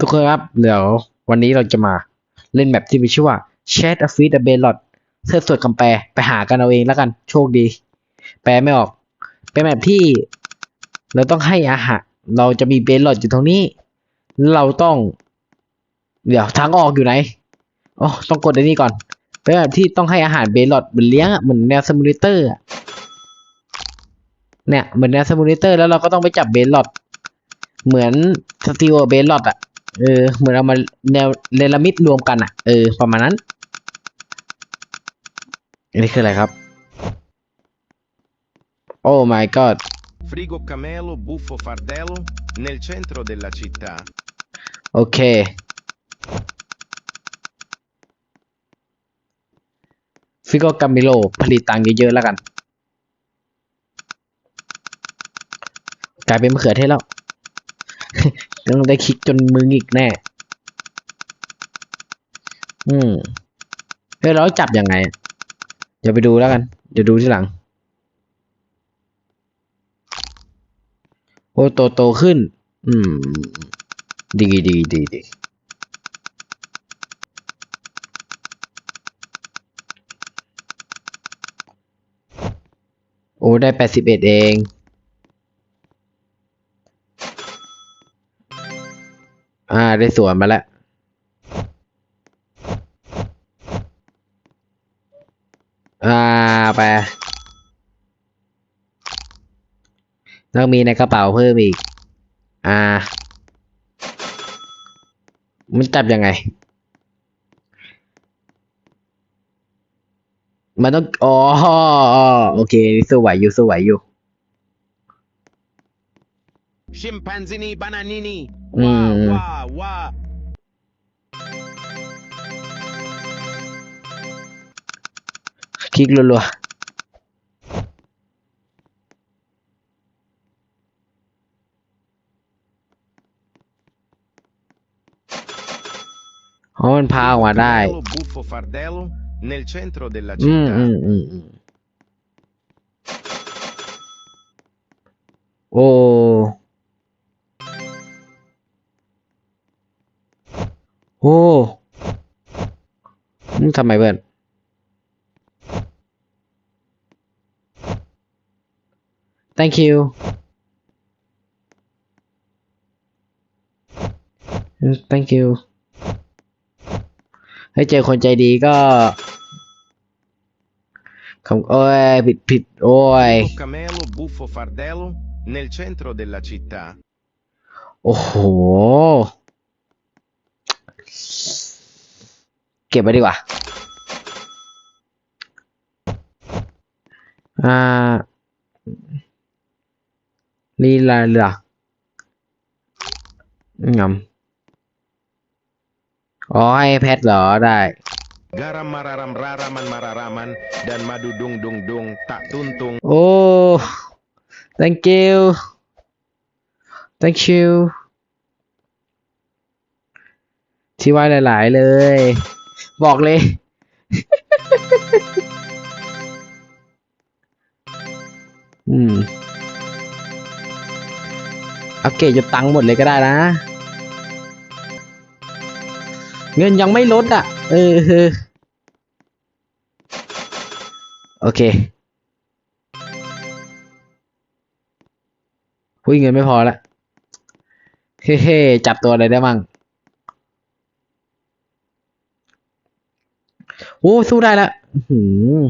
ทุกคนครับ เดี๋ยววันนี้เราจะมาเล่นแบบที่มีชื่อว่า Chat of the b a l o t เสื้อสวดคำแปลไปหากันเอาเองแล้วกันโชคดี แปลไม่ออก เป็นแบบที่ เราต้องให้อาหารเราจะมีเบลลอดอยู่ตรงนี้ เราต้อง เดี๋ยวทางออกอยู่ไหนอ๋อต้องกดอันนี้ก่อน เป็นแบบที่ต้องให้อาหารเบลลอดเหมือนเลี้ยงอะเหมือนแนวซิมูเลเตอร์อะเนี่ยเหมือนแนวซิมูเลเตอร์แล้วเราก็ต้องไปจับเบลลอดเหมือนสตีลเบลลอดอะ เออ เหมือนเอามาแนวเนลามิดรวมกันอะเออ ประมาณนั้น อันนี้คืออะไรครับ โอ้ my god Frigo Camelo Buffo Fardello nel centro della città. โอเค ฟิโกกามิโล ผลิตตังค์เยอะๆแล้วกัน กลายเป็นมะเขือเทศแล้ว ต้องได้คลิกจนมึงอีกแน่ อืมเฮ้ยเราจับยังไงอะเดี๋ยวไปดูแล้วกัน เดี๋ยวดูที่หลัง โอ้โตโตขึ้น อืม ดีดีดีดีโอ้ ได้แปดสิบเอ็ดเอง อ่า ได้สวนมาแล้ว อ่า ไป ต้องมีในกระเป๋าเพิ่มอีก อ่า มันจับยังไง มันต้อง อ๋ออ๋อโอเคสู้ไหวอยู่สู้ไหวอยู่ Scimpanzini bananini. Mm. Wah, wah, wah. คลิกรัวๆอ๋อมันพาออกมาได้ Camelo Buffo Fardello nel centro della อืม città. อืมอืมอืมโอ้ โอ้อืมทำไมเพื่อน thank you อืม thank you ให้เจอคนใจดีก็คำโอ้ยผิดผิดโอ้ย Frigo Camelo Buffo Fardello nel centro della città. โอ้โห เก็บไว้ดีกว่า อ่าลีลาล่ะงำอ๋อให้แพทเหรอได้ Garam mararam raraman mararaman dan madu dung dung dung tak tuntung โอ้ thank you thank you ที่ไว้หลาย ๆ เลย บอกเลย อืมเอาเกจจะตังค์หมดเลยก็ได้นะ เงินยังไม่ลดอะ เออ โอเคหุ้ยเงินไม่พอละ เฮ้เฮจับตัวอะไรได้มั่ง โอ้สู้ได้ละอื้อหือ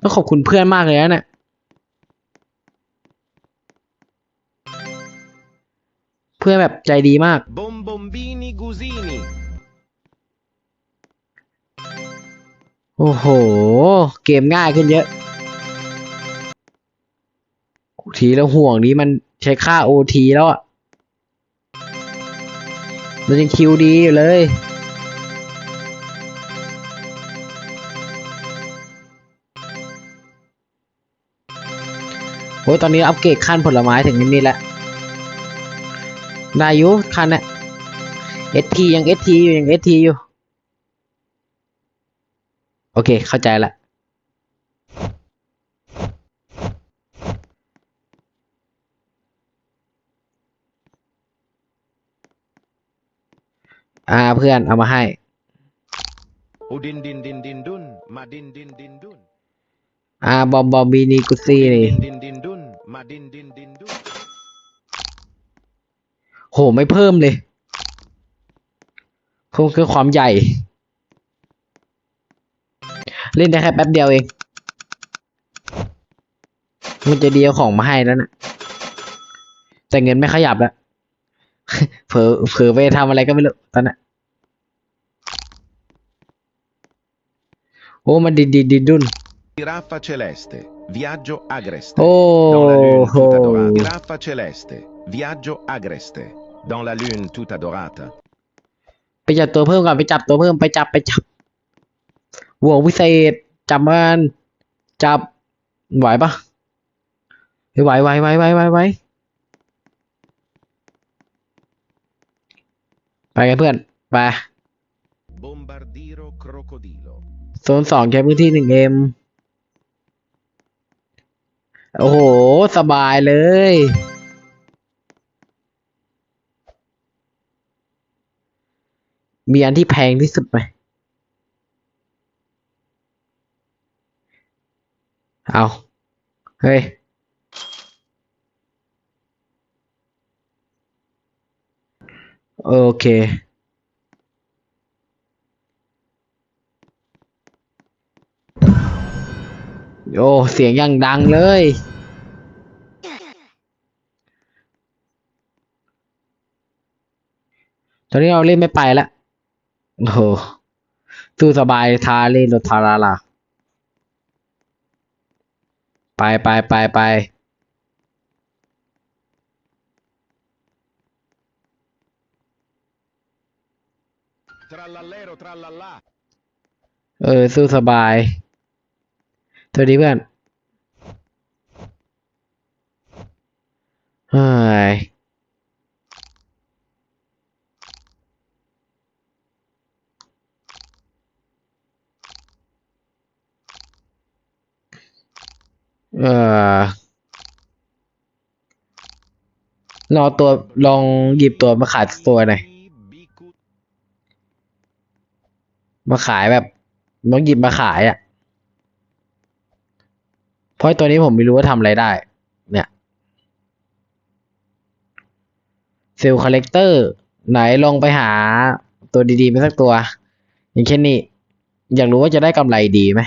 ต้องขอบคุณเพื่อนมากเลยนะเนี่ยเพื่อนแบบใจดีมาก bombombini gusini โอ้โห เกมง่ายขึ้นเยอะทีแล้วห่วงนี้มันใช้ค่าโอทีแล้วอะมันยังคิวดีอยู่เลย โอ้ยตอนนี้อัปเกรดขั้นผลไม้ถึงนิดๆแล้วได้อยุขั้นน่ะ ST ยัง ST อยู่ยัง ST อยู่ โอเค เข้าใจละอ่าเพื่อนเอามาให้ Udin din din din dun, madin din din dun. อ่าบอมบอมบีนีกุซี่นี่ Din din din dun, madin din din dun. โห ไม่เพิ่มเลยเพิ่มคือความใหญ่ เล่นได้แค่แป๊บเดียวเอง มันจะเดียวของมาให้แล้วนะแต่เงินไม่ขยับแล้วเผลอเผลอไปทำอะไรก็ไม่รู้ตอนนั้นโอ้มันดินดินดินดุน Giraffa celeste, viaggio agreste. โอ้ Dans la lune โห tutta dorata. Giraffa celeste, viaggio agreste. Dans la lune tutta dorata. ไปจับตัวเพิ่มก่อนไปจับตัวเพิ่มไปจับไปจับห่วงวิเศษจับมันจับไหวปะเฮ้ยไหวไหวไหวไหวไหวไหวไปกันเพื่อนไป Bombardiro crocodilo. โซนสองใช้พื้นที่หนึ่งเอ็ม โอ้โห สบายเลย มีอันที่แพงที่สุดไหม เอา เฮ้ย โอเค โอ้เสียงอย่างดังเลย ตอนนี้เราเล่นไม่ไปแล้วโอ้โหสู้สบายทาเล่นรถทาราลาไปไปไปไป Trallallero trallallà. เออสู้สบาย สวัสดีเพื่อนเฮ้ยเออรอตัวลองหยิบตัวมาขายตัวหน่อย มาขายแบบต้องหยิบมาขายอะ่ะ ราะตัวนี้ผมไม่รู้ว่าทำอะไรได้ เนี่ยเซลล์คอลเลกเตอร์ไหนลองไปหาตัวดีๆไปสักตัว อย่างเช่นนี้ อยากรู้ว่าจะได้กำไรดีไหม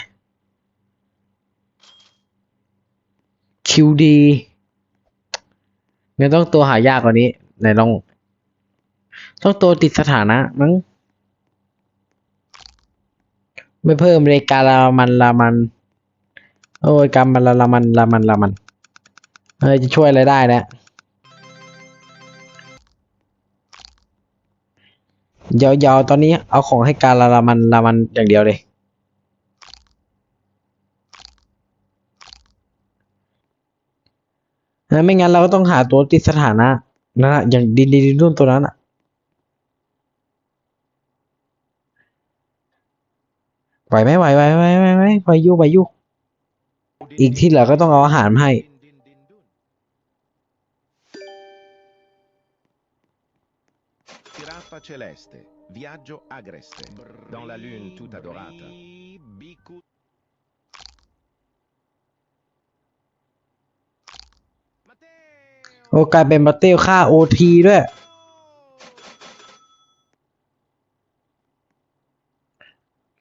QD งั้นต้องตัวหายากกว่านี้ไหนลอง ต้องตัวติดสถานะมั้งไม่เพิ่มเลยการามันลามัน โอ้ยกรรมมันละละมันละมันละมันเฮ้ยจะช่วยอะไรได้เนะยาวๆตอนนี้เอาของให้การละละมันละมันอย่างเดียวเลยนะไม่งั้นเราก็ต้องหาตัวติดสถานะนะอย่างดินดินดินรุ่นตัวนั้นอะไหวไหมไหวไหวไหวไหวไหวไหวยุไหวยุ อีกที่เหลือก็ต้องเอาอาหารมาให้ din din din dun. Giraffa celeste, viaggio agreste. Dans la lune tutta dorata. Bicu โอ้กลายเป็นบัตเตลค่าโอทีด้วย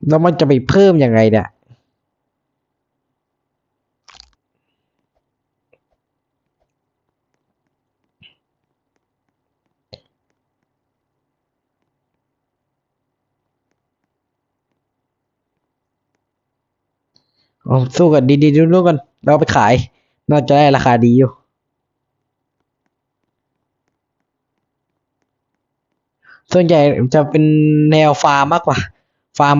แล้วมันจะไปเพิ่มยังไงเนี่ย เอาสู้กันดีๆดูๆกันเราไปขาย น่าจะได้ราคาดีอยู่ ส่วนใหญ่จะเป็นแนวฟาร์มมากกว่า ฟาร์ม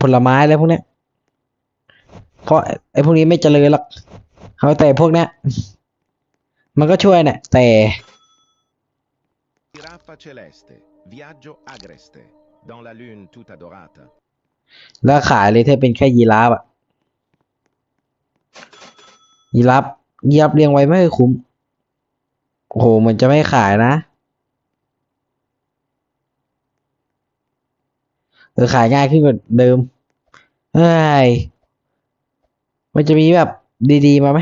ผลไม้อะไรพวกนี้เพราะไอ้พวกนี้ไม่เจริญหรอกเอาแต่พวกนี้มันก็ช่วยเนี่ยแต่ Giraffa celeste, viaggio agreste. Dans la lune tutta dorata. แล้วขายเลยถ้าเป็นแค่ยีราฟอะยีราฟยีราฟเลี้ยงไว้ไม่คุ้มโอ้โหมันจะไม่ขายนะเออขายง่ายขึ้นกว่าเดิมเฮ้ยมันจะมีแบบดีๆมาไหม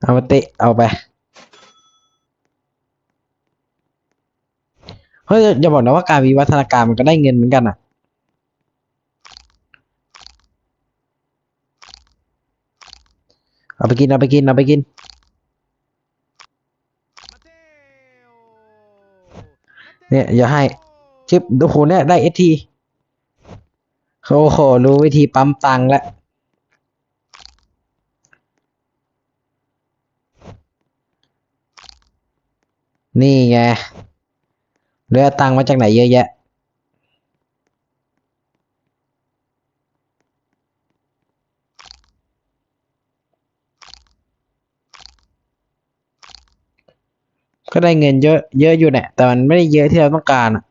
เอามาเตะเอาไป เฮ้ยอย่าบอกนะว่าการวิวัฒนาการมันก็ได้เงินเหมือนกันอะ เอาไปกิน เอาไปกิน เอาไปกิน เนี่ย อย่าให้ ชิปโอ้โหเนี่ย ได้เอทีโอ้โห รู้วิธีปั๊มตังแล้วนี่ไง เรือตังค์มาจากไหนเยอะแยะ ก็ได้เงินเยอะเยอะอยู่เนี่ย แต่มันไม่ได้เยอะที่เราต้องการอะ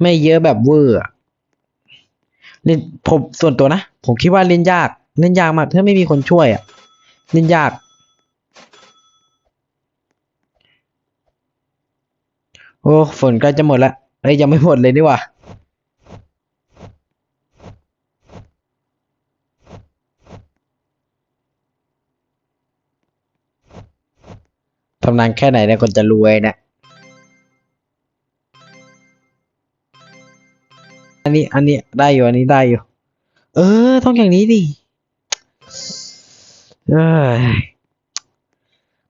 ไม่เยอะแบบเวอร์เล่นผมส่วนตัวนะ ผมคิดว่าเล่นยาก เล่นยากมากถ้าไม่มีคนช่วยอะเล่นยาก โอ้ฝนใกล้จะหมดล้วเอ้ยยังไม่หมดเลยนี่หว่าทำนานแค่ไหนเนี่ยคนจะรวยเนี่ยอันนี้อันนี้ได้อยู่อันนี้ได้อยู่ เออ ต้องอย่างนี้ดิเอ้ย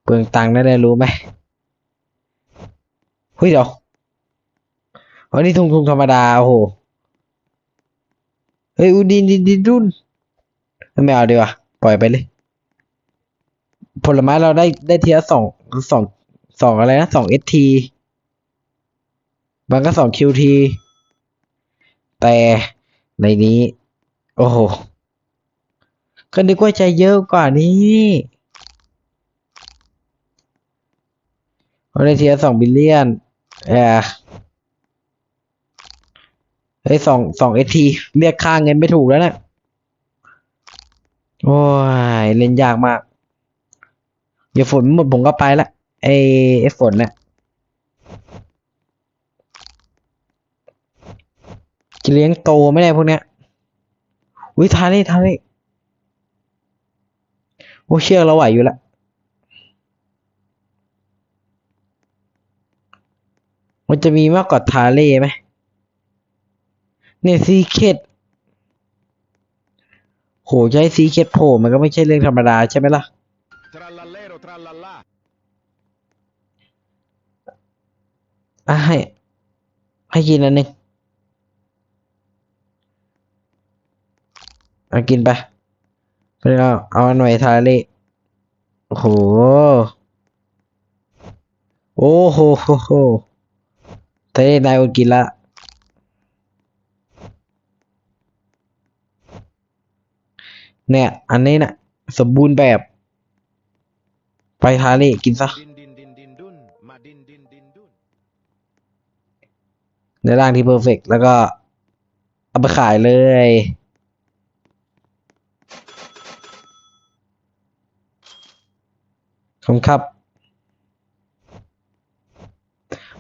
เปลืองตังค์ได้ได้รู้ไหม ฮ้ยเดี๋ยวอันนี้ทุงทุงธรรมดา โอ้โห เฮ้ยอูดินดินดินดุนไม่เอาดีกว่า ปล่อยไปเลย ผลไม้เราได้ได้เทีละสองสองสองอะไรนะสองเอทีบางก็สองคิวทีแต่ในนี้ โอ้โห ก็นึกว่าจะเยอะกว่านี้เราได้เทีละสองบิลเลียน เออเฮ้ยสองสองเอทีเรียกค่าเงินไม่ถูกแล้วนะโอ้ยเล่นยากมาก เดี๋ยวฝนหมดผมก็ไปละไอไอฝนเนี่ยจะเลี้ยงโตไม่ได้พวกเนี้ยอุ้ยทาเล่ทาเล่โอ้เชือกเราไหวอยู่ละ มันจะมีมากกว่าทาเล่ไหมเนี่ยซีเคดโหใช้ซีเคดโผล่มันก็ไม่ใช่เรื่องธรรมดาใช่ไหมล่ะอะให้ ให้กินอันหนึ่งเอากินไปไปเอาเอาอันไหนทาเล่โอ้โห โอ้โหโห โหทะเลนายก็กินละเนี่ย อันนี้นะสมบูรณ์แบบ ไปทาเล่กินซะในร่างที่เพอร์เฟกแล้วก็เอาไปขายเลย ขอบคุณครับ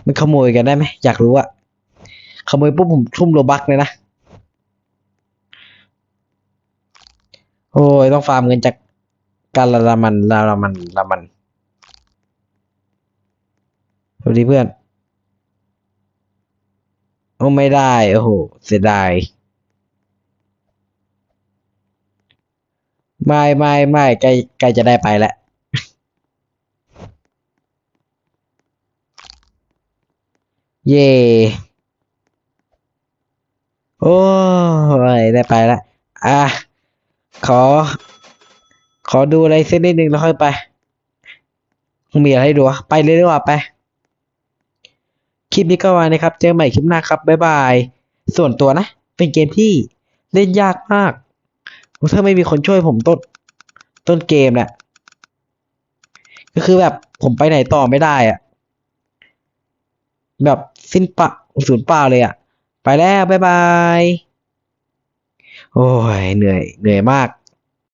มันขโมยกันได้ไหมอยากรู้อะขโมยปุ๊บผมทุ่มโลบักเลยนะ โอ้ย ต้องฟาร์มเงินจากการละละมันละละมันละมันสวัสดีเพื่อน โอ้ไม่ได้ โอ้โห เสียดายไม่ไม่ไม่ใกล้ใกล้จะได้ไปแล้ว เย่โอ้ยได้ไปแล้วอะ ขอ ขอดูอะไรสักนิดหนึ่งแล้วค่อยไป มีอะไรให้ดูวะไปเลยดีกว่าไป คลิปนี้ก็ไว้นะครับ เจอใหม่คลิปหน้าครับ บ๊ายบาย ส่วนตัวนะ เป็นเกมที่เล่นยากมาก ถ้าไม่มีคนช่วยผมต้น ต้นเกมเนี่ยก็คือแบบผมไปไหนต่อไม่ได้อะแบบ สิ้นปะศูนย์เปล่าเลยอะไปแล้ว บ๊ายบาย โอ้ย เหนื่อย เหนื่อยมาก